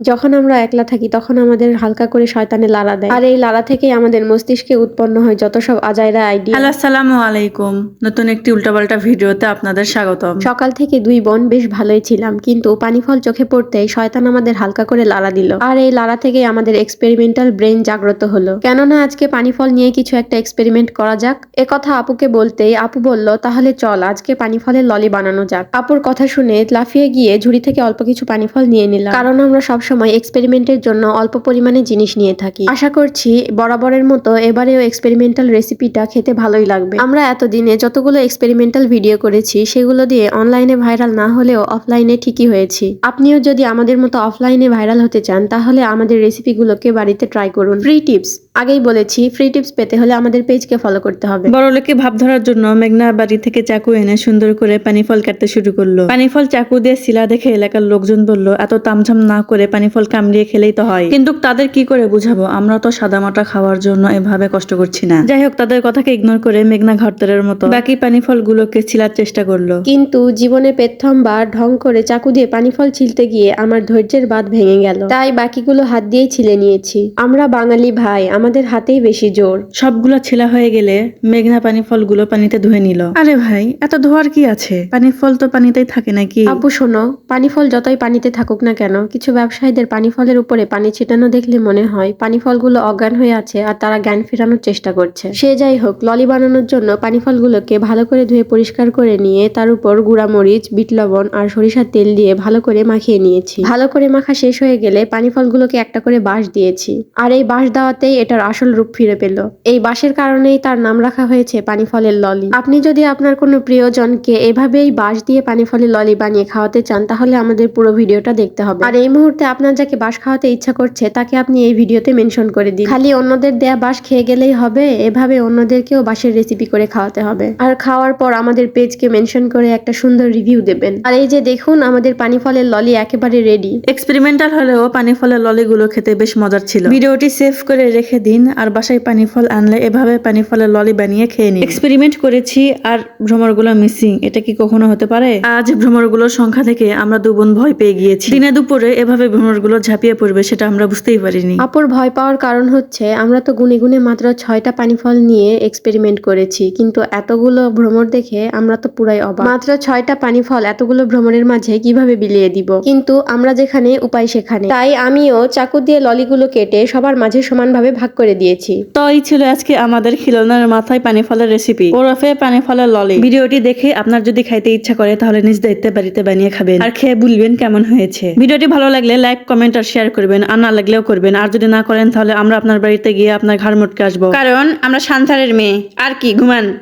যখন আমরা একলা থাকি তখন আমাদের হালকা করে শয়তানে লাড়া দেয়। আর এই লাড়া থেকেই আমাদের মস্তিষ্কে উৎপন্ন হয় যত সব আজাইরা আইডিয়া। হ্যালো আসসালামু আলাইকুম। নতুন একটি উল্টাপাল্টা ভিডিওতে আপনাদের স্বাগতম। সকাল থেকে দুই বোন বেশ ভালোই ছিলাম কিন্তু পানি ফল চোখে পড়তেই শয়তান আমাদের হালকা করে লাড়া দিল। আর এই লাড়া থেকেই আমাদের এক্সপেরিমেন্টাল ব্রেন জাগ্রত হলো। কেননা আজকে পানি ফল নিয়ে কিছু একটা এক্সপেরিমেন্ট করা যাক। এ কথা আপুকে বলতেই আপু বলল তাহলে চল আজকে পানি ফলের ললি বানানো যাক। আপুর কথা শুনে লাফিয়ে গিয়ে ঝুড়ি থেকে অল্প কিছু পানি ফল নিয়ে নিলাম। কারণ আমরা সবসময় এক্সপেরিমেন্টের জন্য অল্প পরিমাণে জিনিস নিয়ে থাকি। আশা করছি বরাবরের মতো এবারেও এক্সপেরিমেন্টাল রেসিপিটা খেতে ভালোই লাগবে। আমরা এতদিনে যতগুলো এক্সপেরিমেন্টাল ভিডিও করেছি, সেগুলো দিয়ে অনলাইনে ভাইরাল না হলেও অফলাইনে ঠিকই হয়েছি। আপনিও যদি আমাদের মতো অফলাইনে ভাইরাল হতে চান, তাহলে আমাদের রেসিপিগুলোকে বাড়িতে ট্রাই করুন। ফ্রি টিপস আগেই বলেছি ফ্রি টিপস পেতে হলে আমাদের পেজকে ফলো করতে হবে। বড় লোকে ভাব ধরার জন্য মেঘনা বাড়ি থেকে চাকু এনে সুন্দর করে পানি ফল কাটতে শুরু করল। পানি ফল চাকু দিয়ে শিলা দেখে এলাকার লোকজন বলল, এত তামঝাম না করে পানি ফল কামড়িয়ে খেলেই তো হয়। কিন্তু তাদের কি করে বুঝাবো? আমরা তো সাদা মাটা খাওয়ার জন্য এভাবে কষ্ট করছি না। যাই হোক তাদের কথাকে ইগনোর করে মেঘনা ঘরতরের মতো বাকি পানি ফলগুলোকে ছিলার চেষ্টা করল। কিন্তু জীবনে প্রথমবার ঢং করে চাকু দিয়ে পানি ফল ছিলতে গিয়ে আমার ধৈর্যের বাঁধ ভেঙে গেল। তাই বাকিগুলো হাত দিয়েই ছিলে নিয়েছি। আমরা বাঙালি ভাই আমাদের হাতেই বেশি জোর। সবগুলো ছেলা হয়ে গেলে মেঘনা পানি ফলগুলো পানিতে ধুয়ে নিল। আরে ভাই এত ধোয়ার কি আছে? পানি ফল তো পানিতেই থাকে নাকি? আপু শোনো পানি ফল যতই পানিতে থাকুক না কেন কিছু ব্যবসায়ীদের পানি ফলের উপরে পানি ছিটানো দেখলে মনে হয় পানি ফলগুলো অজ্ঞান হয়ে আছে আর তারা জ্ঞান ফেরানোর চেষ্টা করছে। সে যাই হোক, ললি বানানোর জন্য পানি ফলগুলোকে ভালো করে ধুয়ে পরিষ্কার করে নিয়ে তার উপর গুঁড়া মরিচ বিট লবণ আর সরিষার তেল দিয়ে ভালো করে মাখিয়ে নিয়েছি। ভালো করে মাখা শেষ হয়ে গেলে পানি ফলগুলোকে একটা করে বাঁশ দিয়েছি। আর এই বাঁশ দেওয়াতেই এটার আসল রূপ ফিরে পেল। এই বাঁশের কারণেই তার নাম রাখা হয়েছে পানি ফলের ললি। আপনি যদি আপনার কোনো প্রিয়জনকে এভাবেই বাঁশ দিয়ে পানি ফলের ললি বানিয়ে খাওয়াতে চান, তাহলে আমাদের পুরো ভিডিওটা দেখতে হবে। আর এই মুহূর্তে আপনার যাকে বাঁশ খাওয়াতে ইচ্ছা করছে, তাকে আপনি এই ভিডিওতে মেনশন করে দিন। খালি অন্যদের দেয়া বাঁশ খেয়ে গেলেই হবে, এভাবে অন্যদেরকেও বাঁশের রেসিপি করে খাওয়াতে হবে। আর খাওয়ার পর আমাদের পেজকে মেনশন করে একটা সুন্দর রিভিউ দেবেন। আর এই যে দেখুন, আমাদের পানি ফলের ললি একেবারে রেডি এক্সপেরিমেন্টাল হলেও পানি ফলের ললিগুলো খেতে বেশ মজার ছিল। ভিডিওটি সেভ করে রেখে দিন, আর বাসায় পানি ফল আনলে এভাবে পানি ফলের ললি বানিয়ে খেয়ে নিন। এক্সপেরিমেন্ট করেছি, আর ভ্রমরগুলো মিসিং এটা কি কখনো হতে পারে? আজ ভ্রমরগুলোর সংখ্যা থেকে আমরা দু বোন ভয় পেয়ে গিয়েছি। দিনে দুপুরে এভাবে ভ্রমরগুলো ঝাঁপিয়ে পড়বে সেটা আমরা বুঝতেই পারিনি। আপুর ভয় পাওয়ার কারণ হচ্ছে আমরা তো গুনে গুনে মাত্র ছয়টা পানি ফল নিয়ে এক্সপেরিমেন্ট করেছি কিন্তু এতগুলো ভ্রমর দেখে আমরা তো পুরাই অবাক। মাত্র ছয়টা পানি ফল এতগুলো ভ্রমণের মাঝে কীভাবে বিলিয়ে দিব? কিন্তু আমরা যেখানে উপায় সেখানে। তাই আমিও চাকু দিয়ে ললিগুলো কেটে সবার মাঝে সমানভাবে ভাগ করে দিয়েছি। তো এই ছিল আজকে আমাদের খিলনার মাথায় পানি ফলের রেসিপি ওরফে পানি ফলের ললি। ভিডিওটি দেখে আপনার যদি খাইতে ইচ্ছা করে তাহলে নিজ দায়িত্বে বাড়িতে বানিয়ে খাবেন। আর খেয়ে বলবেন কেমন হয়েছে। ভিডিওটি ভালো লাগলে লাইক কমেন্ট আর শেয়ার করবেন, আর না লাগলেও করবেন। আর যদি না করেন, তাহলে আমরা আপনার বাড়িতে গিয়ে আপনার ঘর মোটকে আসব। কারণ আমরা সান্তারের মেয়ে। আর কি, ঘুমান।